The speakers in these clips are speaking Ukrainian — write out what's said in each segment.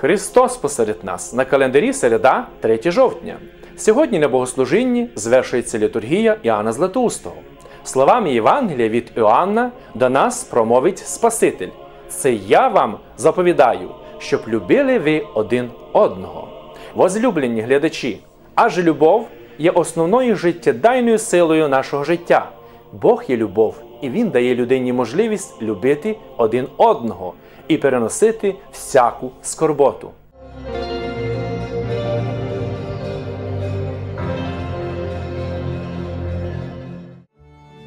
Христос посеред нас на календарі середа 3 жовтня. Сьогодні на богослужінні звершується літургія Іоанна Златоустого. Словами Євангелія від Іоанна до нас промовить Спаситель. Це я вам заповідаю, щоб любили ви один одного. Возлюблені глядачі, адже любов є основною життєдайною силою нашого життя. Бог є любов, і Він дає людині можливість любити один одного і переносити всяку скорботу.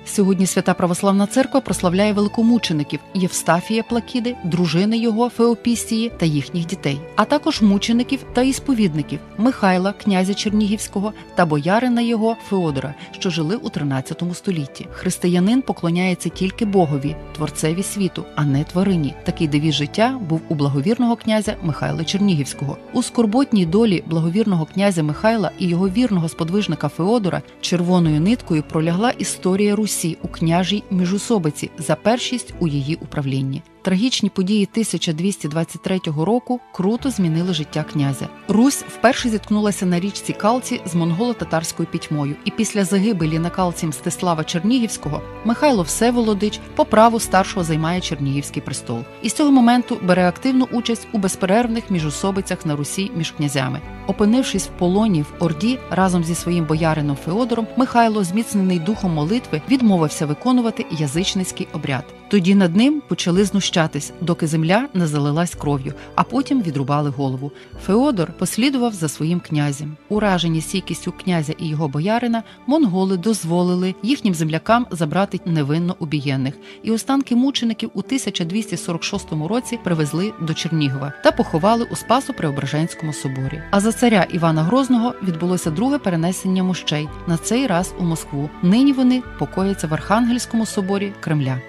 Сьогодні Свята Православна Церква прославляє великомучеників Євстафія Плакіди, дружини його Феопісії та їхніх дітей, а також мучеників та ісповідників Михайла, князя Чернігівського та боярина його Феодора, що жили у 13 столітті. Християнин поклоняється тільки Богові, творцеві світу, а не тварині. Такий девіз життя був у благовірного князя Михайла Чернігівського. У скорботній долі благовірного князя Михайла і його вірного сподвижника Феодора червоною ниткою пролягла історія Русі. Русі у княжій міжусобиці за першість у її управлінні. Трагічні події 1223 року круто змінили життя князя. Русь вперше зіткнулася на річці Калці з монголо-татарською пітьмою, і після загибелі на Калці Мстислава Чернігівського Михайло Всеволодич по праву старшого займає Чернігівський престол. І з цього моменту бере активну участь у безперервних міжусобицях на Русі між князями. Опинившись в полоні в Орді разом зі своїм боярином Феодором, Михайло, зміцнений духом молитви, відмовився виконувати язичницький обряд. Тоді над ним почали знущатись, доки земля не залилась кров'ю, а потім відрубали голову. Феодор послідував за своїм князем. Уражені стійкістю князя і його боярина, монголи дозволили їхнім землякам забрати невинно убієнних, і останки мучеників у 1246 році привезли до Чернігова та поховали у Спасо-Преображенському соборі. А за царя Івана Грозного відбулося друге перенесення мощей на цей раз у Москву. Нині вони покояться в Архангельському соборі Кремля.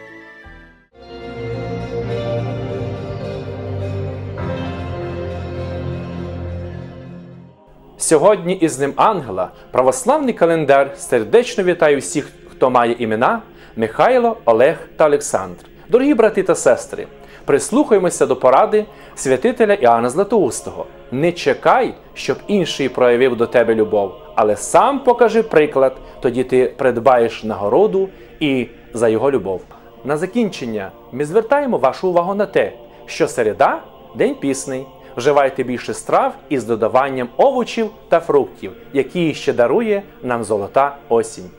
Сьогодні із ним ангела православний календар сердечно вітає всіх, хто має імена Михайло, Олег та Олександр. Дорогі брати та сестри, прислухаємося до поради святителя Іоанна Златоустого. Не чекай, щоб інший проявив до тебе любов, але сам покажи приклад, тоді ти придбаєш нагороду і за його любов. На закінчення ми звертаємо вашу увагу на те, що середа день пісний. Вживайте більше страв із додаванням овочів та фруктів, які ще дарує нам золота осінь.